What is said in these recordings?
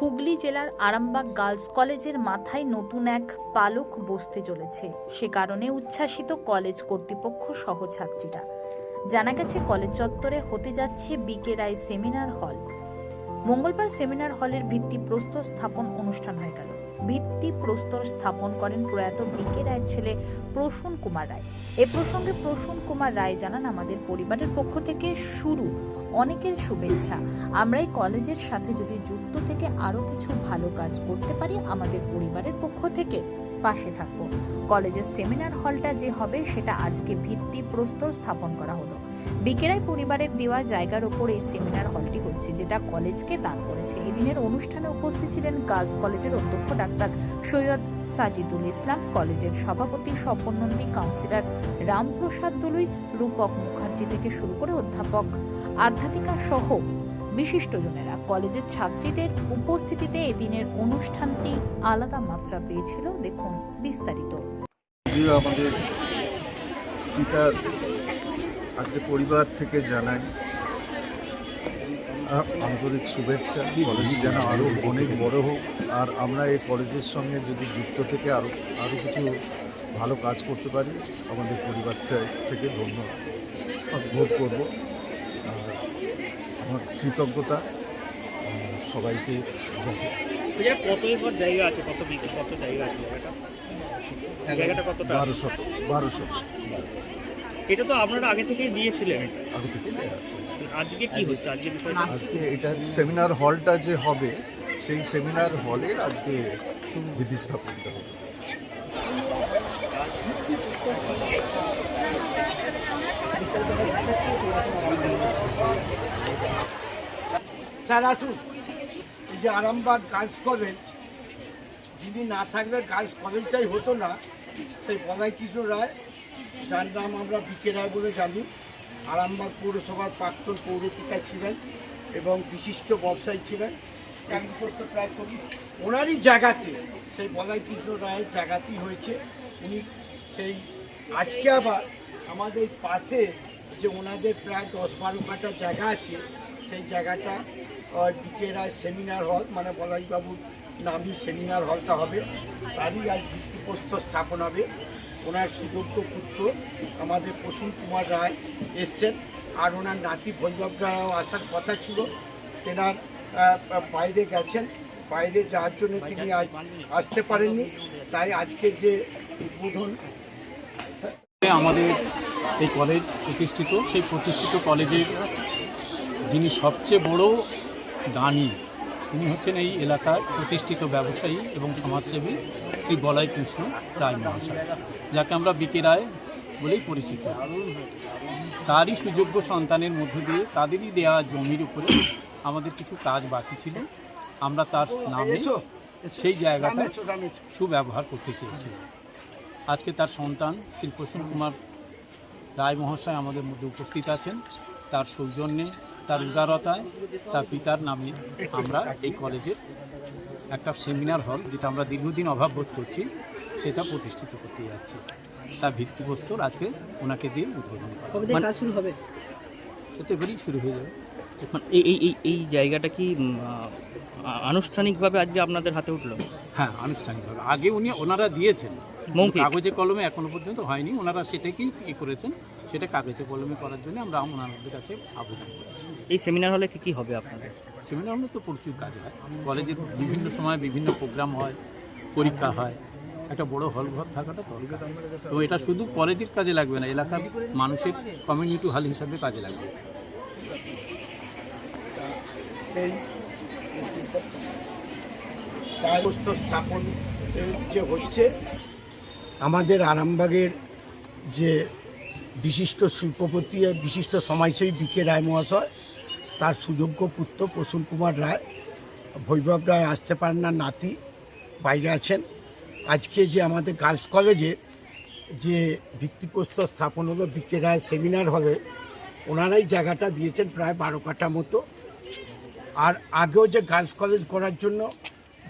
হুগলি জেলার আরামবাগ গার্লস কলেজের মাথায় নতুন এক পালক বসতে চলেছে। সে কারণে উচ্ছ্বাসিত কলেজ কর্তৃপক্ষ সহ ছাত্রীরা জানা গেছে, কলেজ চত্বরে হতে যাচ্ছে বিকে রায় সেমিনার হল। মঙ্গলবার সেমিনার হলের ভিত্তি প্রস্তর স্থাপন অনুষ্ঠান হয়ে গেল। ভিত্তি প্রস্তর স্থাপন করেন প্রয়াত বিকে রায়ের ছেলে প্রসূন কুমার রায়। এ প্রসঙ্গে প্রসূন কুমার রায় জানান, আমাদের পরিবারের পক্ষ থেকে শুরু অনেকের শুভেচ্ছা। আমরা এই কলেজের সাথে যদি যুক্ত থেকে আরও কিছু ভালো কাজ করতে পারি, আমাদের পরিবারের পক্ষ থেকে পাশে থাকব। কলেজের সেমিনার হলটা যে হবে, সেটা আজকে ভিত্তি প্রস্তর স্থাপন করা হলো। বিকেরাই পরিবারের দেওয়া জায়গার ওপর এই সেমিনার হলটি হচ্ছে, যেটা কলেজকে দান করেছে। এদিনের অনুষ্ঠানে উপস্থিত ছিলেন গার্লস কলেজের অধ্যক্ষ ডাক্তার সৈয়দ সাজিদুল ইসলাম, কলেজের সভাপতি স্বপন নন্দী কাউন্সিলর রামপ্রসাদ দলুই, রূপক মুখার্জি থেকে শুরু করে অধ্যাপক আধ্যাত্মিকা সহ বিশিষ্টজনেরা। কলেজের ছাত্রীদের উপস্থিতিতে এদিনের অনুষ্ঠানটি আলাদা মাত্রা পেয়েছিল। দেখুন বিস্তারিত। আমাদের পিতার আজকে পরিবার থেকে জানাই আন্তরিক শুভেচ্ছা। কলেজ যেন আরও অনেক বড় হোক। আর আমরা এই কলেজের সঙ্গে যদি যুক্ত থেকে আরও আরও কিছু ভালো কাজ করতে পারি আমাদের পরিবার থেকে ধন্য বোধ করব। আমার কৃতজ্ঞতা সবাইকে জানাই কত একর জায়গা আছে? কত বিঘে কত জায়গা আছে জায়গাটা? জায়গাটা কতটা? বারো শত বারো শত। এটা তো আপনারা আগে থেকেই দিয়েছিলেন। আগে থেকে আজকে কি হচ্ছে? আজকে বিষয়টা? আজকে এটা সেমিনার হলটা যে হবে সেই সেমিনার হলের আজকে বিধি স্থাপন হবে। স্যার আসুন। এই যে আরামবাগ গার্লস কলেজ যিনি না থাকলে গার্লস কলেজটাই হতো না সেই বলাই কৃষ্ণ রায় যার নাম আমরা বিকে রায় বলে জানি। আরামবাগ পৌরসভার প্রাক্তন পৌরপিতা ছিলেন এবং বিশিষ্ট ব্যবসায়ী ছিলেন। প্রায় চল্লিশ ওনারই জায়গাতে, সেই বলাই কৃষ্ণ রায়ের জায়গাতেই হয়েছে। উনি সেই আজকে আবার আমাদের পাশে যে ওনাদের প্রায় দশ বারো কাটা জায়গা আছে, সেই জায়গাটা ডিকে রায় সেমিনার হল মানে বলাইবাবুর নামই সেমিনার হলটা হবে। তারই আজ ভিত্তিপ্রস্তর স্থাপন হবে। ওনার সুযোগ্য পুত্র আমাদের প্রসূন কুমার রায় এসছেন। আর ওনার নাতি ভৈরব রায়ও আসার কথা ছিল। তেনার বাইরে গেছেন। বাইরে যাওয়ার জন্য তিনি আজ আসতে পারেননি। তাই আজকে যে উদ্বোধন, আমাদের এই কলেজ প্রতিষ্ঠিত। সেই প্রতিষ্ঠিত কলেজের যিনি সবচেয়ে বড় দানি তিনি হচ্ছেন এই এলাকার প্রতিষ্ঠিত ব্যবসায়ী এবং সমাজসেবী শ্রী বলাই কৃষ্ণ রায় মহাশয়, যাকে আমরা বিকে রায় বলেই পরিচিত। তারই সুযোগ্য সন্তানের মধ্য দিয়ে তাদেরই দেওয়া জমির উপরে আমাদের কিছু কাজ বাকি ছিল। আমরা তার নামে সেই জায়গাটা সুব্যবহার করতে চেয়েছি। আজকে তার সন্তান শ্রী প্রসূন কুমার রায় মহাশয় আমাদের মধ্যে উপস্থিত আছেন। তার সৌজন্যে তার উদারতায় তার পিতার নামে আমরা এই কলেজের একটা সেমিনার হল যেটা আমরা দীর্ঘদিন অভাব বোধ করছি সেটা প্রতিষ্ঠিত করতে যাচ্ছি। তার ভিত্তিপ্রস্তর আজকে ওনাকে দিয়ে উদ্বোধন করা। কাজ শুরু হবে? এতে করেই শুরু হয়ে যাবে। মানে এই এই এই এই জায়গাটা কি আনুষ্ঠানিকভাবে আজকে আপনাদের হাতে উঠল? হ্যাঁ আনুষ্ঠানিকভাবে। আগে উনি ওনারা দিয়েছেন? কাগজে কলমে এখনও পর্যন্ত হয়নি। ওনারা সেটাকেই ই করেছেন। সেটা কাগজে কলমে করার জন্য আমরা ওনাদের কাছে আবেদন করেছি। এই সেমিনার হলে কি কি হবে আপনাদের? সেমিনার হলে তো প্রচুর কাজ হয়। কলেজে বিভিন্ন সময় বিভিন্ন প্রোগ্রাম হয় পরীক্ষা হয়। একটা বড় হল ঘর থাকাটা দরকার। তো এটা শুধু কলেজের কাজে লাগবে না এলাকার মানুষের কমিউনিটি হল হিসাবে কাজে লাগবে। সেই স্থাপন যে হচ্ছে, আমাদের আরামবাগের যে বিশিষ্ট শিল্পপতি, বিশিষ্ট সমাজসেবী বিকে রায় মহাশয়, তার সুযোগ্য পুত্র প্রসূন কুমার রায় ভৈরব রায় আসতে পারেন না, নাতি বাইরে আছেন। আজকে যে আমাদের গার্লস কলেজে যে ভিত্তিপ্রস্তর স্থাপন হলো বিকে রায় সেমিনার হলে, ওনারাই জায়গাটা দিয়েছেন প্রায় বারো কাঠা মতো। আর আগেও যে গার্লস কলেজ করার জন্য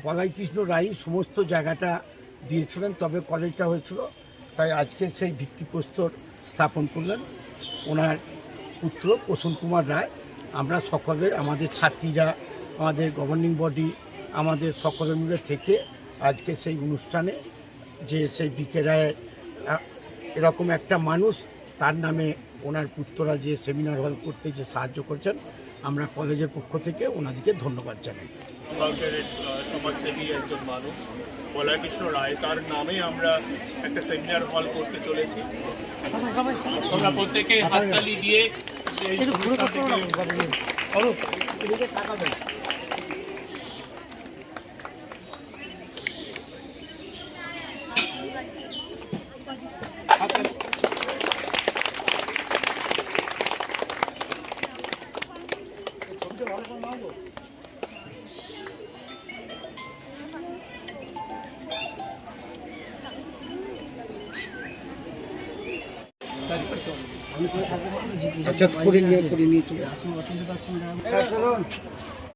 বলাই কৃষ্ণ রায় সমস্ত জায়গাটা দিয়েছিলেন, তবে কলেজটা হয়েছিল। তাই আজকে সেই ভিত্তিপ্রস্তর স্থাপন করলেন ওনার পুত্র প্রসূন কুমার রায়। আমরা সকলে, আমাদের ছাত্রীরা, আমাদের গভর্নিং বডি আমাদের সকলের মিলে থেকে আজকে সেই অনুষ্ঠানে যে সেই বিকে রায়ের এরকম একটা মানুষ, তার নামে ওনার পুত্ররা যে সেমিনার হল করতে যে সাহায্য করছেন আমরা কলেজের পক্ষ থেকে ওনাদেরকে ধন্যবাদ জানাই। সরকারের সমাজসেবী একজন মানুষ বলাকৃষ্ণ রায়। তার নামে আমরা একটা সেমিনার হল করতে চলেছি। আমরা প্রত্যেকে হাততালি দিয়ে আচ্ছা করে নিয়ে করে নিয়ে চলে আসুন।